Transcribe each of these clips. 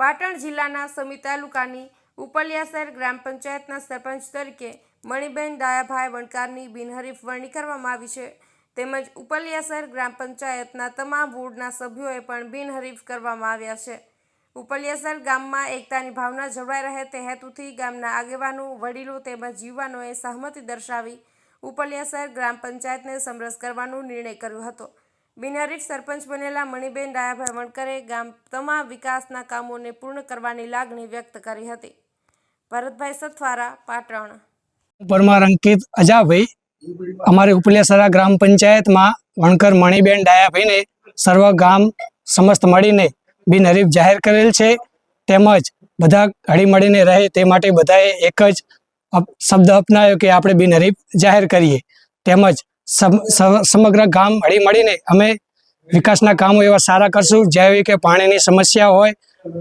પાટણ જિલ્લાના સમી તાલુકાની ઉપલિયાસર ગ્રામ પંચાયતના સરપંચ તરીકે મણિબેન દાયાભાઈ વણકારની બિનહરીફ વરણી કરવામાં આવી છે. તેમજ ઉપલિયાસર ગ્રામ પંચાયતના તમામ વોર્ડના સભ્યોએ પણ બિનહરીફ કરવામાં આવ્યા છે. ઉપલિયાસર ગામમાં એકતાની ભાવના જળવાઈ રહે તે હેતુથી ગામના આગેવાનો, વડીલો તેમજ યુવાનોએ સહમતિ દર્શાવી ઉપલિયાસર ગ્રામ પંચાયતને સમરસ કરવાનો નિર્ણય કર્યો હતો. બિનહરીફ સરપંચ બનેલા મણિબેન ડાયાભાઈ વણકરે ગામ તમામ વિકાસના કામોને પૂર્ણ કરવાની લાગણી વ્યક્ત કરી હતી. ભરતભાઈ સથવારા, પાટણ. પરમાર અંકિત અજાભાઈ, અમારે ઉપલેસરા ગ્રામ પંચાયતમાં વણકર મણિબેન ડાયાભાઈને સર્વ ગામ સમસ્ત મળીને બિનહરીફ જાહેર કરેલ છે. તેમજ બધા હળીમળીને રહે તે માટે બધાએ એક જ શબ્દ અપનાવ્યો કે આપણે બિનહરીફ જાહેર કરીએ. તેમજ સમગ્ર ગામ હળીમળીને અમે વિકાસના કામો એવા સારા કરશું. જેવી કે પાણીની સમસ્યા હોય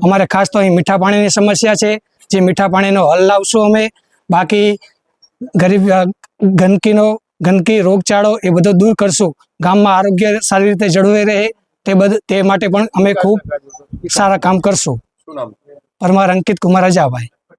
અમારે ખાસ તો અહીં મીઠા પાણીની સમસ્યા છે. જે મીઠા પાણીનો હલ લાવશું અમે. બાકી ગરીબ ગંદકીનો ગંદકી રોગચાળો એ બધો દૂર કરશું. ગામમાં આરોગ્ય સારી રીતે જળવાઈ રહે તે બધ તે માટે પણ અમે ખૂબ સારા કામ કરશું. પરમાર અંકિત કુમાર અજાભાઈ.